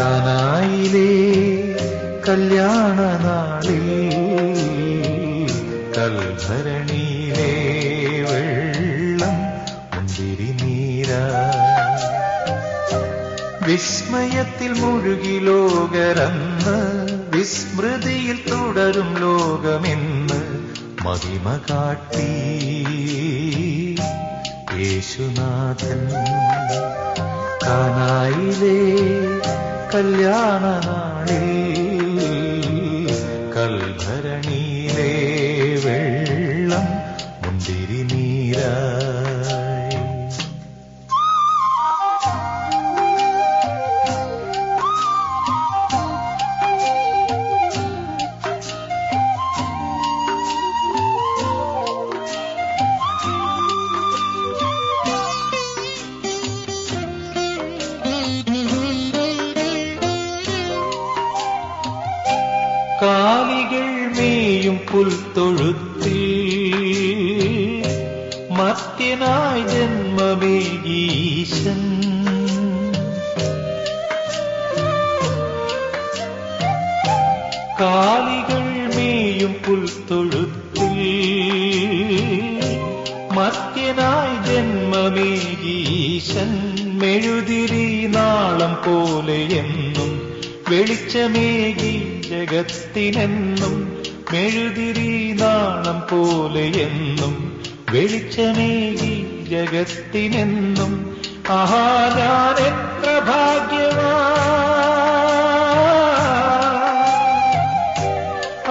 കാനായിലെ കല്യാണ നാളിൽ കൽഭരണിയിലെ വെള്ളം മുന്തിരി നീര. വിസ്മയത്തിൽ മുഴുകി ലോകരന്ന് വിസ്മൃതിയിൽ തുടരും ലോകമെന്ന് മഹിമ കാട്ടി. യേശുനാഥൻ കാനായിലെ കല്യാണ നാളിൽ പുൽത്തൊഴുത്തിൽ മത്യനായ ജന്മമേകീശൻ. കാലികൾ മേയും പുൽത്തൊഴുത്തിൽ മത്യനായ ജന്മമേകീശൻ. മെഴുതിരി നാളം പോലെ എന്നും വെളിച്ചമേകി ജഗത്തിനെന്നും മെഴുതിരി നാളം പോലെ എന്നും വെളിച്ചമേകി ജഗത്തിനെന്നും ആഹാ എത്ര ഭാഗ്യവാ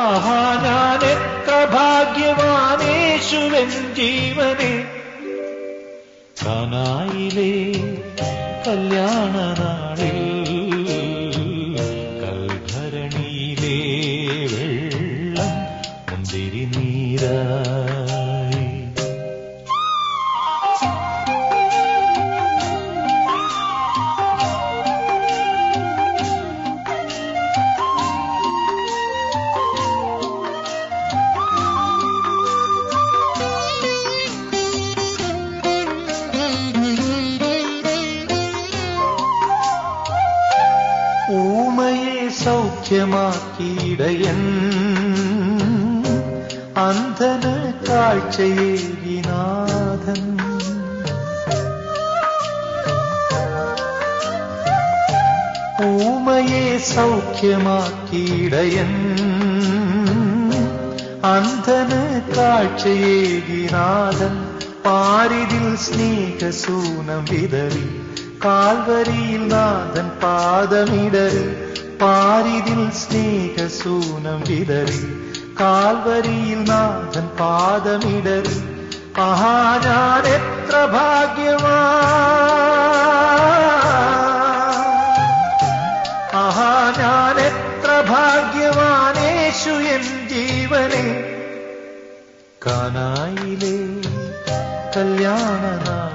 ആഹാ എത്ര ഭാഗ്യവാനേശുവൻ ജീവനെ? കാനായിലേ കല്യാണ ഊമയെ സൗഖ്യമാക്കിയിടയൻ. അന്ധന കാഴ്ചയെ വിനാഥൻ. ഊമയെ സൗഖ്യമാക്കിയിടയൻ. അന്ധന് കാഴ്ചയേകിനാഥൻ പാരിതിൽ സ്നേഹസൂനം വിതറി. കാൽവരിയിൽ നാഥൻ പാദമിടറി പാരിതിൽ സ്നേഹസൂനം വിതറി. കാൽവരിയിൽ നാഥൻ പാദമിടറി ആഹാ ഞാൻ എത്ര ഭാഗ്യമാ. ആഹാ ഞാൻ എത്ര ഭാഗ്യവാനേശു എൻ ജീവനെ. കാനായിലെ കല്യാണ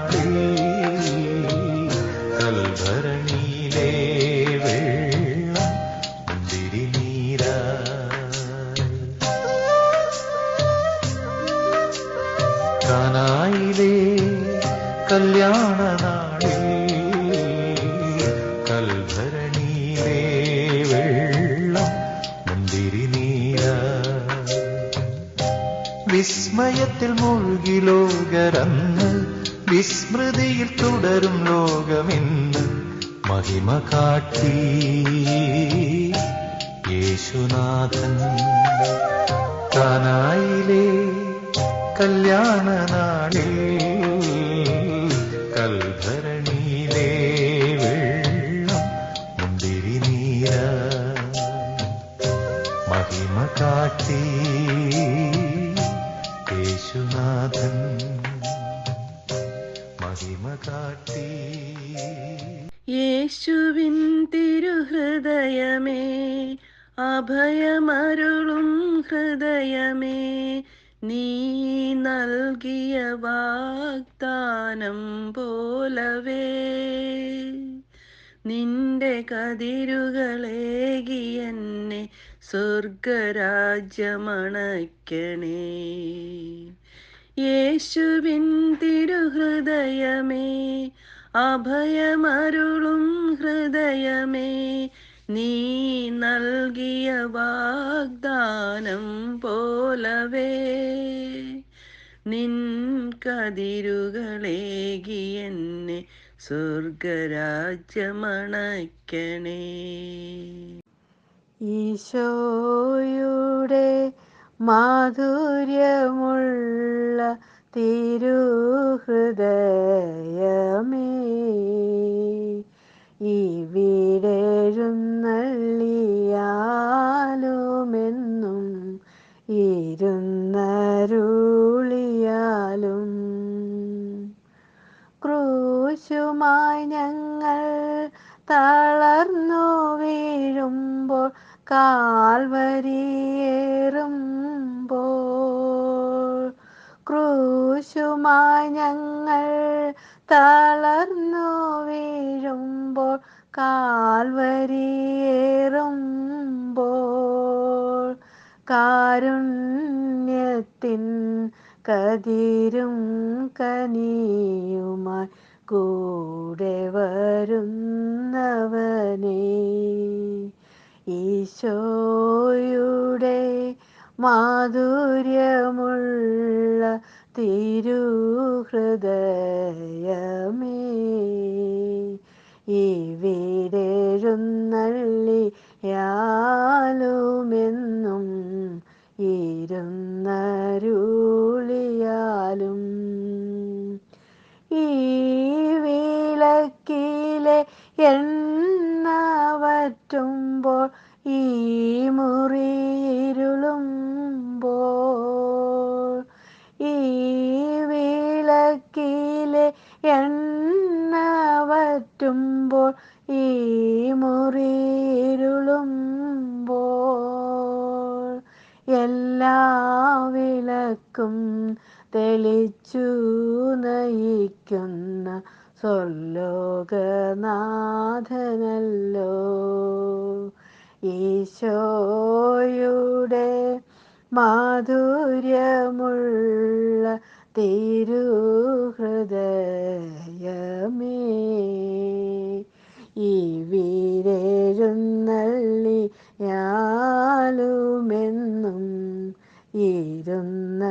കല്യാണ നാളിൽ വെള്ളം വിസ്മയത്തിൽ മുഴുകി ലോകരന്ന് വിസ്മൃതിയിൽ തുടരും ലോകമിന്ന് മഹിമ കാട്ടി. യേശുനാഥൻ കാനായിലെ കല്യാണ നാളിൽ കാട്ടി യേശുനാഥൻ മഹിമ കാട്ടി. യേശുവിൻ തിരുഹൃദയമേ അഭയമരുളും ഹൃദയമേ നീ നൽകിയ വാഗ്ദാനം പോലവേ. നിന്റെ കതിരുകളേകി എന്നെ സ്വർഗരാജ്യമണയ്ക്കണേ. യേശുവിൻ തിരുഹൃദയമേ അഭയമരുളും ഹൃദയമേ നീ നൽകിയ വാഗ്ദാനം പോലവേ. നിൻ കതിരുകളേകി എന്നെ സ്വർഗരാജ്യമണയ്ക്കണേ. ഈശോയുടെ മാധുര്യമുള്ള തിരുഹൃദയമേ ഇവിടെഴുന്നള്ളിയാലുമെന്നും ഇരുന്നരുളിയാലും. ക്രൂശുമായി ഞങ്ങൾ വീഴുമ്പോൾ കാൽവരിയേറുമ്പോൾ ക്രൂശുമായി ഞങ്ങൾ തളർന്നു വീഴുമ്പോൾ കാൽവരിയേറുമ്പോൾ കാരുണ്യത്തിൻ കതിരും കനിയുമായി കൂടെ വരുന്നവനേ. ഈശോയുടെ മാധുര്യമുള്ള തിരുഹൃദയമേ ഇവിടെഴുന്നള്ളിയാലുമെന്നും ഇരുന്നരുളിയാലും. ഈ വിളക്കിലെ എണ്ണ മുറിയിരുളുമ്പോൾ ഈ വിളക്കിലെ എണ്ണ വറ്റുമ്പോൾ ഈ മുറിയിരുളുമ്പോൾ എല്ലാ വിളക്കും തെളിച്ചു നയിക്കുന്ന സ്വർലോകനാഥനല്ലോ. ഈശോയുടെ മാധുര്യമുള്ള തിരുഹൃദയമേ ഈ വീരരുന്നള്ളി യാലുമെന്നും ഇരുന്ന